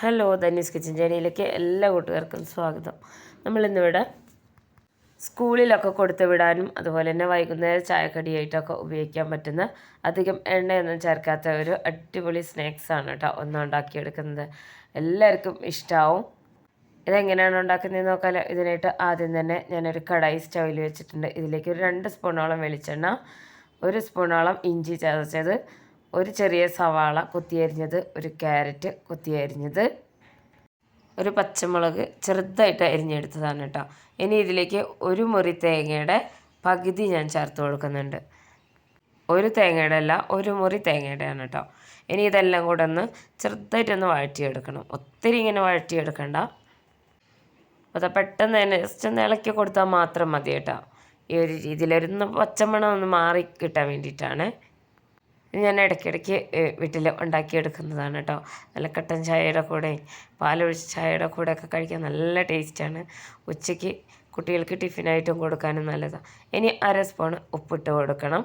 Hello ധന്യസ് kitchen ജേണിയിലേക്ക് എല്ലാ കൂട്ടുകാർക്കും സ്വാഗതം. നമ്മളിന്നിവിടെ സ്കൂളിലൊക്കെ കൊടുത്തു വിടാനും അതുപോലെ തന്നെ വൈകുന്നേരം ചായക്കടിയായിട്ടൊക്കെ ഉപയോഗിക്കാൻ പറ്റുന്ന അധികം എണ്ണയൊന്നും ചേർക്കാത്ത ഒരു അടിപൊളി സ്നാക്സാണ് കേട്ടോ ഒന്നും ഉണ്ടാക്കിയെടുക്കുന്നത്. എല്ലാവർക്കും ഇഷ്ടമാവും ഇതെങ്ങനെയാണ് ഉണ്ടാക്കുന്നതെന്ന് നോക്കാമല്ലോ ഇതിനായിട്ട് ആദ്യം തന്നെ ഞാനൊരു കടായി സ്റ്റൗവിൽ വെച്ചിട്ടുണ്ട്. ഇതിലേക്ക് ഒരു രണ്ട് സ്പൂണോളം വെളിച്ചെണ്ണ ഒരു സ്പൂണോളം ഇഞ്ചി ചതച്ചത് ഒരു ചെറിയ സവാള കുത്തിയരിഞ്ഞത് ഒരു ക്യാരറ്റ് കുത്തിയരിഞ്ഞത് ഒരു പച്ചമുളക് ചെറുതായിട്ട് അരിഞ്ഞെടുത്തതാണ് കേട്ടോ. ഇനി ഇതിലേക്ക് ഒരു മുറി തേങ്ങയുടെ പകുതി ഞാൻ ചേർത്ത് കൊടുക്കുന്നുണ്ട്. ഒരു തേങ്ങയുടെ അല്ല ഒരു മുറി തേങ്ങയുടെയാണ് കേട്ടോ. ഇനി ഇതെല്ലാം കൂടെ ഒന്ന് ചെറുതായിട്ടൊന്ന് വഴറ്റിയെടുക്കണം. ഒത്തിരി ഇങ്ങനെ വഴറ്റിയെടുക്കണ്ട. അപ്പോൾ പെട്ടെന്ന് തന്നെ ജസ്റ്റ് ഒന്ന് ഇളക്കി കൊടുത്താൽ മാത്രം മതി കേട്ടോ. ഈ ഒരു രീതിയിലൊരു പച്ചമണം ഒന്ന് മാറി കിട്ടാൻ വേണ്ടിയിട്ടാണ്. ഞാൻ ഇടയ്ക്കിടയ്ക്ക് വീട്ടിൽ ഉണ്ടാക്കിയെടുക്കുന്നതാണ് കേട്ടോ നല്ല കട്ടൻ ചായയുടെ കൂടെ പാലൊഴിച്ച ചായയുടെ കൂടെ ഒക്കെ കഴിക്കാൻ നല്ല ടേസ്റ്റാണ് ഉച്ചയ്ക്ക് കുട്ടികൾക്ക് ടിഫിനായിട്ടും കൊടുക്കാനും നല്ലതാണ് ഇനി അര സ്പൂൺ ഉപ്പിട്ട് കൊടുക്കണം.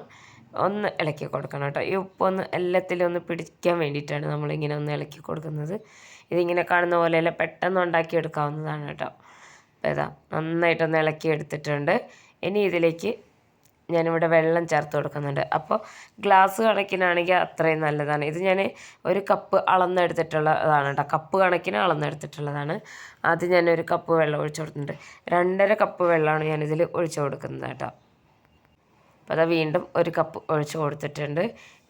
ഒന്ന് ഇളക്കി കൊടുക്കണം കേട്ടോ ഈ ഉപ്പൊന്ന് എല്ലാത്തിലും ഒന്ന് പിടിക്കാൻ വേണ്ടിയിട്ടാണ് നമ്മളിങ്ങനെ ഒന്ന് ഇളക്കി കൊടുക്കുന്നത്. ഇതിങ്ങനെ കാണുന്ന പോലെയല്ല പെട്ടെന്ന് ഉണ്ടാക്കിയെടുക്കാവുന്നതാണ് കേട്ടോ അപ്പോൾ ഇതാ നന്നായിട്ടൊന്ന് ഇളക്കി എടുത്തിട്ടുണ്ട് ഇനി ഇതിലേക്ക് ഞാനിവിടെ വെള്ളം ചേർത്ത് കൊടുക്കുന്നുണ്ട്. അപ്പോൾ ഗ്ലാസ് കണക്കിനാണെങ്കിൽ അത്രയും നല്ലതാണ്. ഇത് ഞാൻ ഒരു കപ്പ് അളന്നെടുത്തിട്ടുള്ളതാണ് കേട്ടോ കപ്പ് കണക്കിന് അളന്നെടുത്തിട്ടുള്ളതാണ്. ആദ്യം ഞാൻ ഒരു കപ്പ് വെള്ളം ഒഴിച്ചു കൊടുക്കുന്നുണ്ട് രണ്ടര കപ്പ് വെള്ളമാണ് ഞാനിതിൽ ഒഴിച്ചു കൊടുക്കുന്നത് കേട്ടോ അപ്പോൾ അത് വീണ്ടും ഒരു കപ്പ് ഒഴിച്ചു കൊടുത്തിട്ടുണ്ട്.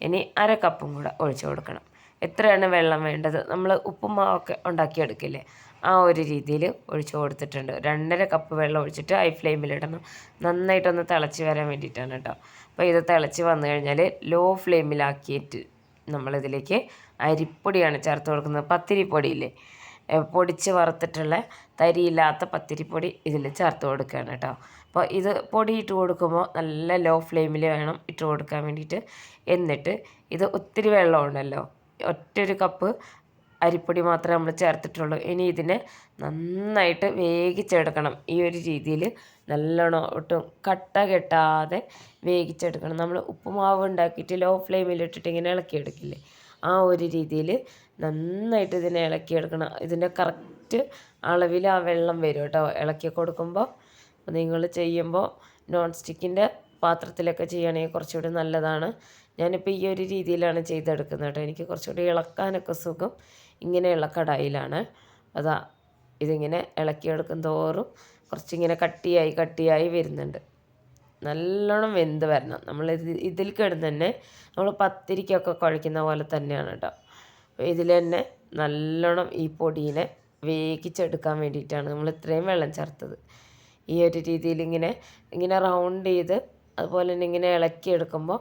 ഇനി അര കപ്പും കൂടെ ഒഴിച്ചു കൊടുക്കണം. എത്രയാണ് വെള്ളം വേണ്ടത്? നമ്മൾ ഉപ്പുമാവൊക്കെ ഉണ്ടാക്കിയെടുക്കില്ലേ? ആ ഒരു രീതിയിൽ ഒഴിച്ച് കൊടുത്തിട്ടുണ്ട്. രണ്ടര കപ്പ് വെള്ളം ഒഴിച്ചിട്ട് ഹൈ ഫ്ലെയിമിലിടണം നന്നായിട്ടൊന്ന് തിളച്ച് വരാൻ വേണ്ടിയിട്ടാണ് കേട്ടോ. അപ്പോൾ ഇത് തിളച്ച് വന്നു കഴിഞ്ഞാൽ ലോ ഫ്ലെയിമിലാക്കിയിട്ട് നമ്മളിതിലേക്ക് അരിപ്പൊടിയാണ് ചേർത്ത് കൊടുക്കുന്നത്. പത്തിരിപ്പൊടിയില്ലേ? പൊടിച്ച് വറുത്തിട്ടുള്ള തരിയില്ലാത്ത പത്തിരിപ്പൊടി ഇതിൽ ചേർത്ത് കൊടുക്കുകയാണ് കേട്ടോ. അപ്പോൾ ഇത് പൊടി ഇട്ട് കൊടുക്കുമ്പോൾ നല്ല ലോ ഫ്ലെയിമിൽ വേണം ഇട്ട് കൊടുക്കാൻ വേണ്ടിയിട്ട്. എന്നിട്ട് ഇത് ഒത്തിരി വെള്ളമുണ്ടല്ലോ ഒറ്റൊരു കപ്പ് അരിപ്പൊടി മാത്രമേ നമ്മൾ ചേർത്തിട്ടുള്ളൂ. ഇനി ഇതിനെ നന്നായിട്ട് വേവിച്ചെടുക്കണം. ഈ ഒരു രീതിയിൽ നല്ലോണം ഒട്ടും കട്ട കെട്ടാതെ വേവിച്ചെടുക്കണം. നമ്മൾ ഉപ്പുമാവ് ഉണ്ടാക്കിയിട്ട് ലോ ഫ്ലെയിമിൽ ഇട്ടിട്ട് ഇങ്ങനെ ഇളക്കിയെടുക്കില്ലേ? ആ ഒരു രീതിയിൽ നന്നായിട്ട് ഇതിനെ ഇളക്കിയെടുക്കണം. ഇതിന്റെ കറക്റ്റ് അളവിൽ ആ വെള്ളം വരും കേട്ടോ. ഇളക്കി കൊടുക്കുമ്പോൾ നിങ്ങൾ ചെയ്യുമ്പോൾ നോൺ സ്റ്റിക്കിന്റെ പാത്രത്തിലൊക്കെ ചെയ്യുകയാണെങ്കിൽ കുറച്ചുകൂടി നല്ലതാണ്. ഞാനിപ്പോൾ ഈ ഒരു രീതിയിലാണ് ചെയ്തെടുക്കുന്നത് കേട്ടോ. എനിക്ക് കുറച്ചുകൂടി ഇളക്കാനൊക്കെ സുഖം ഇങ്ങനെയുള്ള കടായിലാണ്. അതാ ഇതിങ്ങനെ ഇളക്കിയെടുക്കും തോറും കുറച്ചിങ്ങനെ കട്ടിയായി കട്ടിയായി വരുന്നുണ്ട്. നല്ലോണം വെന്ത് വരണം. നമ്മൾ ഇത് ഇതിൽ കിടന്ന് തന്നെ നമ്മൾ പത്തിരിക്കൊക്കെ കുഴക്കുന്ന പോലെ തന്നെയാണ് കേട്ടോ. ഇതിൽ തന്നെ നല്ലോണം ഈ പൊടീനെ വേവിച്ചെടുക്കാൻ വേണ്ടിയിട്ടാണ് നമ്മൾ ഇത്രയും വെള്ളം ചേർത്തത്. ഈ ഒരു രീതിയിൽ ഇങ്ങനെ ഇങ്ങനെ റൗണ്ട് ചെയ്ത് അതുപോലെ തന്നെ ഇങ്ങനെ ഇളക്കിയെടുക്കുമ്പോൾ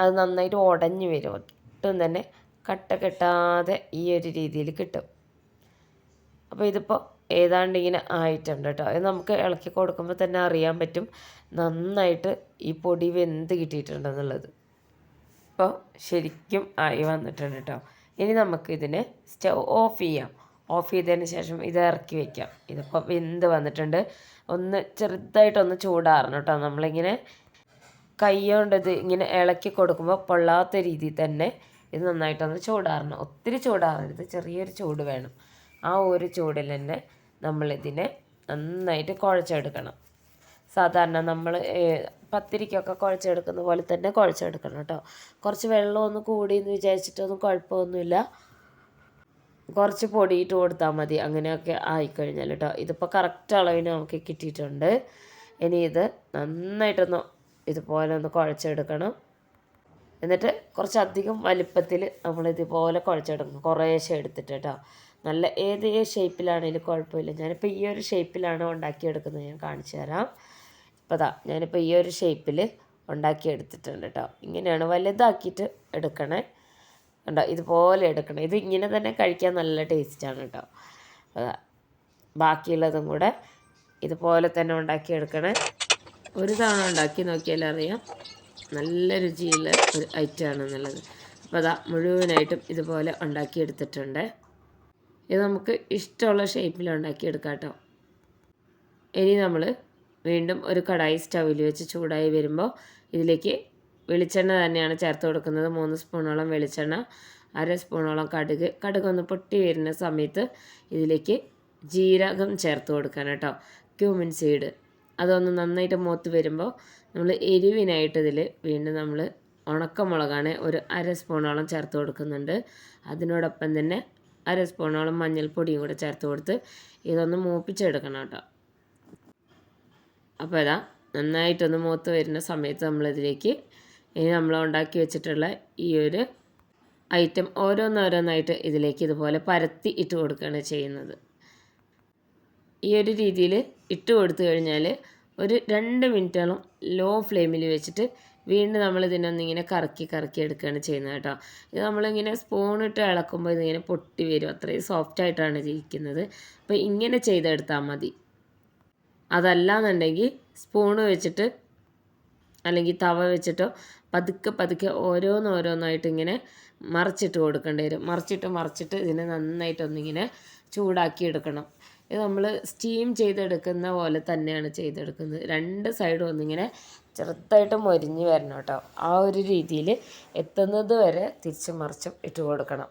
അത് നന്നായിട്ട് ഉടഞ്ഞു വരും. ഒട്ടും തന്നെ കട്ട കെട്ടാതെ ഈ ഒരു രീതിയിൽ കിട്ടും. അപ്പോൾ ഇതിപ്പോൾ ഏതാണ്ട് ഇങ്ങനെ ആയിട്ടുണ്ട് കേട്ടോ. അത് നമുക്ക് ഇളക്കി കൊടുക്കുമ്പോൾ തന്നെ അറിയാൻ പറ്റും നന്നായിട്ട് ഈ പൊടി വെന്ത് കിട്ടിയിട്ടുണ്ടെന്നുള്ളത്. ഇപ്പോൾ ശരിക്കും ആയി വന്നിട്ടുണ്ട് കേട്ടോ. ഇനി നമുക്ക് ഇതിനെ സ്റ്റവ് ഓഫ് ചെയ്യാം. ഓഫ് ചെയ്തതിന് ശേഷം ഇത് ഇറക്കി വയ്ക്കാം ഇതിപ്പോൾ വെന്ത് വന്നിട്ടുണ്ട്. ഒന്ന് ചെറുതായിട്ടൊന്ന് ചൂടാറണം കേട്ടോ. നമ്മളിങ്ങനെ കൈ കൊണ്ടത് ഇങ്ങനെ ഇളക്കി കൊടുക്കുമ്പോൾ പൊള്ളാത്ത രീതിയിൽ തന്നെ ഇത് നന്നായിട്ടൊന്ന് ചൂടാറണം. ഒത്തിരി ചൂടാറരുത്. ചെറിയൊരു ചൂട് വേണം. ആ ഒരു ചൂടിൽ തന്നെ നമ്മളിതിനെ നന്നായിട്ട് കുഴച്ചെടുക്കണം. സാധാരണ നമ്മൾ പത്തിരിക്കൊക്കെ കുഴച്ചെടുക്കുന്ന പോലെ തന്നെ കുഴച്ചെടുക്കണം കേട്ടോ. കുറച്ച് വെള്ളമൊന്ന് കൂടി എന്ന് വിചാരിച്ചിട്ടൊന്നും കുഴപ്പമൊന്നുമില്ല. കുറച്ച് പൊടിയിട്ട് കൊടുത്താൽ മതി. അങ്ങനെയൊക്കെ ആയിക്കഴിഞ്ഞാൽ കേട്ടോ. ഇതിപ്പോൾ കറക്റ്റ് അളവിന് നമുക്ക് കിട്ടിയിട്ടുണ്ട്. ഇനി ഇത് നന്നായിട്ടൊന്ന് ഇതുപോലെ ഒന്ന് കുഴച്ചെടുക്കണം. എന്നിട്ട് കുറച്ചധികം വലിപ്പത്തിൽ നമ്മൾ ഇതുപോലെ കുഴച്ചെടുക്കണം. കുറേശ്ശെ എടുത്തിട്ട് കേട്ടോ നല്ല ഏത് ഷേപ്പിലാണെങ്കിലും കുഴപ്പമില്ല. ഞാനിപ്പോൾ ഈ ഒരു ഷേപ്പിലാണ് ഉണ്ടാക്കിയെടുക്കുന്നത്. ഞാൻ കാണിച്ചു തരാം. ഇപ്പോൾ അതാ ഞാനിപ്പോൾ ഈ ഒരു ഷേപ്പിൽ ഉണ്ടാക്കിയെടുത്തിട്ടുണ്ട് കേട്ടോ ഇങ്ങനെയാണ് വലുതാക്കിയിട്ട് എടുക്കണേ. കണ്ടോ? ഇതുപോലെ എടുക്കണം. ഇത് ഇങ്ങനെ തന്നെ കഴിക്കാൻ നല്ല ടേസ്റ്റാണ് കേട്ടോ ബാക്കിയുള്ളതും കൂടെ ഇതുപോലെ തന്നെ ഉണ്ടാക്കിയെടുക്കണേ. ഒരു തവണ ഉണ്ടാക്കി നോക്കിയാൽ അറിയാം. നല്ല രുചിയുള്ള ഒരു ഐറ്റം ഐറ്റമാണെന്നുള്ളത് അപ്പോൾ അതാ മുഴുവനായിട്ടും ഇതുപോലെ ഉണ്ടാക്കിയെടുത്തിട്ടുണ്ട്. ഇത് നമുക്ക് ഇഷ്ടമുള്ള ഷേപ്പിൽ ഉണ്ടാക്കിയെടുക്കാം കേട്ടോ ഇനി നമ്മൾ വീണ്ടും ഒരു കടായി സ്റ്റൗവിൽ വെച്ച് ചൂടായി വരുമ്പോൾ ഇതിലേക്ക് വെളിച്ചെണ്ണ തന്നെയാണ് ചേർത്ത് കൊടുക്കുന്നത്. മൂന്ന് സ്പൂണോളം വെളിച്ചെണ്ണ അര സ്പൂണോളം കടുക്. കടുക് ഒന്ന് പൊട്ടി വരുന്ന സമയത്ത് ഇതിലേക്ക് ജീരകം ചേർത്ത് കൊടുക്കണം കേട്ടോ. ക്യൂമിൻ സീഡ് അതൊന്ന് നന്നായിട്ട് മൂത്ത് വരുമ്പോൾ നമ്മൾ എരിവിനായിട്ട് ഇതിൽ വീണ്ടും നമ്മൾ ഉണക്കമുളകാണ് ഒരു അര സ്പൂണോളം ചേർത്ത് കൊടുക്കുന്നുണ്ട്. അതിനോടൊപ്പം തന്നെ അര സ്പൂണോളം മഞ്ഞൾപ്പൊടിയും കൂടെ ചേർത്ത് കൊടുത്ത് ഇതൊന്ന് മൂപ്പിച്ചെടുക്കണം കേട്ടോ. അപ്പോൾ ഇതാ നന്നായിട്ടൊന്ന് മൂത്ത് വരുന്ന സമയത്ത് നമ്മളിതിലേക്ക് ഇനി നമ്മൾ ഉണ്ടാക്കി വെച്ചിട്ടുള്ള ഈ ഒരു ഐറ്റം ഓരോന്നോരോന്നായിട്ട് ഇതിലേക്ക് ഇതുപോലെ പരത്തി ഇട്ട് കൊടുക്കുകയാണ് ചെയ്യുന്നത്. ഈ ഒരു രീതിയിൽ ഇട്ട് കൊടുത്തു കഴിഞ്ഞാൽ ഒരു രണ്ട് മിനിറ്റോളം ലോ ഫ്ലെയിമിൽ വെച്ചിട്ട് വീണ്ടും നമ്മൾ ഇതിനൊന്നിങ്ങനെ കറക്കി കറക്കി എടുക്കുകയാണ് ചെയ്യുന്നത് കേട്ടോ. ഇത് നമ്മളിങ്ങനെ സ്പൂണിട്ട് ഇളക്കുമ്പോൾ ഇതിങ്ങനെ പൊട്ടി വരും. അത്രയും സോഫ്റ്റ് ആയിട്ടാണ് ഇരിക്കുന്നത്. അപ്പോൾ ഇങ്ങനെ ചെയ്തെടുത്താൽ മതി. അതല്ലാന്നുണ്ടെങ്കിൽ സ്പൂണ് വെച്ചിട്ട് അല്ലെങ്കിൽ തവ വെച്ചിട്ടോ പതുക്കെ പതുക്കെ ഓരോന്നോരോന്നായിട്ട് ഇങ്ങനെ മറിച്ചിട്ട് കൊടുക്കേണ്ടി വരും. മറിച്ചിട്ട് മറിച്ചിട്ട് ഇതിനെ നന്നായിട്ടൊന്നിങ്ങനെ ചൂടാക്കി എടുക്കണം. ഇത് നമ്മൾ സ്റ്റീം ചെയ്തെടുക്കുന്ന പോലെ തന്നെയാണ് ചെയ്തെടുക്കുന്നത്. രണ്ട് സൈഡും ഒന്നിങ്ങനെ ചെറുതായിട്ട് മൊരിഞ്ഞ് വരണം കേട്ടോ. ആ ഒരു രീതിയിൽ എത്തുന്നത് വരെ തിരിച്ച് മറിച്ചും ഇട്ട് കൊടുക്കണം.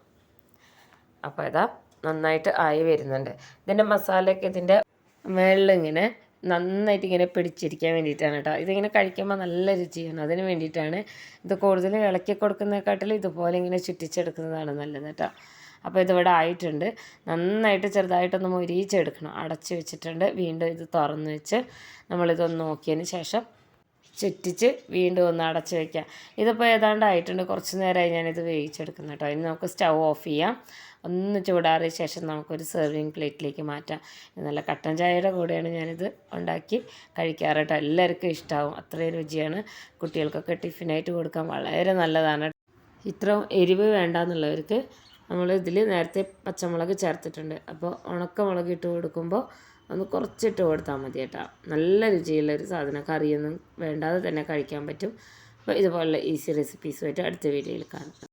അപ്പോൾ ഇതാ നന്നായിട്ട് ആയി വരുന്നുണ്ട്. ഇതിന്റെ മസാലയൊക്കെ ഇതിന്റെ മേളിലിങ്ങനെ നന്നായിട്ട് ഇങ്ങനെ പിടിച്ചിരിക്കാൻ വേണ്ടിയിട്ടാണ് കേട്ടോ. ഇതിങ്ങനെ കഴിക്കുമ്പോൾ നല്ല രുചിയാണ്. അതിന് വേണ്ടിയിട്ടാണ് ഇത് കൂടുതൽ ഇളക്കി കൊടുക്കുന്നതിനെക്കാട്ടിലും ഇതുപോലെ ഇങ്ങനെ ചുറ്റിച്ചെടുക്കുന്നതാണ് നല്ലത് കേട്ടോ. അപ്പോൾ ഇതിവിടെ ആയിട്ടുണ്ട്. നന്നായിട്ട് ചെറുതായിട്ടൊന്ന് മൊരിയിച്ചെടുക്കണം. അടച്ച് വെച്ചിട്ടുണ്ട്. വീണ്ടും ഇത് തുറന്ന് വെച്ച് നമ്മളിതൊന്ന് നോക്കിയതിന് ശേഷം ചുറ്റിച്ച് വീണ്ടും ഒന്ന് അടച്ച് വയ്ക്കാം ഇതിപ്പോൾ ഏതാണ്ട് ആയിട്ടുണ്ട്. കുറച്ച് നേരമായി ഞാനിത് വേവിച്ചെടുക്കുന്നു കേട്ടോ. ഇനി നമുക്ക് സ്റ്റൗ ഓഫ് ചെയ്യാം. ഒന്ന് ചൂടാറിയ ശേഷം നമുക്കൊരു സെർവിങ് പ്ലേറ്റിലേക്ക് മാറ്റാം. നല്ല കട്ടൻ ചായയുടെ കൂടെയാണ് ഞാനിത് ഉണ്ടാക്കി കഴിക്കാറ് കേട്ടോ. എല്ലാവർക്കും ഇഷ്ടമാവും അത്രയും രുചിയാണ്. കുട്ടികൾക്കൊക്കെ ടിഫിനായിട്ട് കൊടുക്കാൻ വളരെ നല്ലതാണ്. ഇത്രയും എരിവ് വേണ്ടാന്നുള്ളവർക്ക് നമ്മൾ ഇതിൽ നേരത്തെ പച്ചമുളക് ചേർത്തിട്ടുണ്ട്. അപ്പോൾ ഉണക്കമുളക് ഇട്ട് കൊടുക്കുമ്പോൾ ഒന്ന് കുറച്ചിട്ട് കൊടുത്താൽ മതി കേട്ടോ. നല്ല രുചിയുള്ളൊരു സാധനം. കറിയൊന്നും വേണ്ടാതെ തന്നെ കഴിക്കാൻ പറ്റും. അപ്പോൾ ഇതുപോലുള്ള ഈസി റെസിപ്പീസുമായിട്ട് അടുത്ത വീഡിയോയിൽ കാണാം.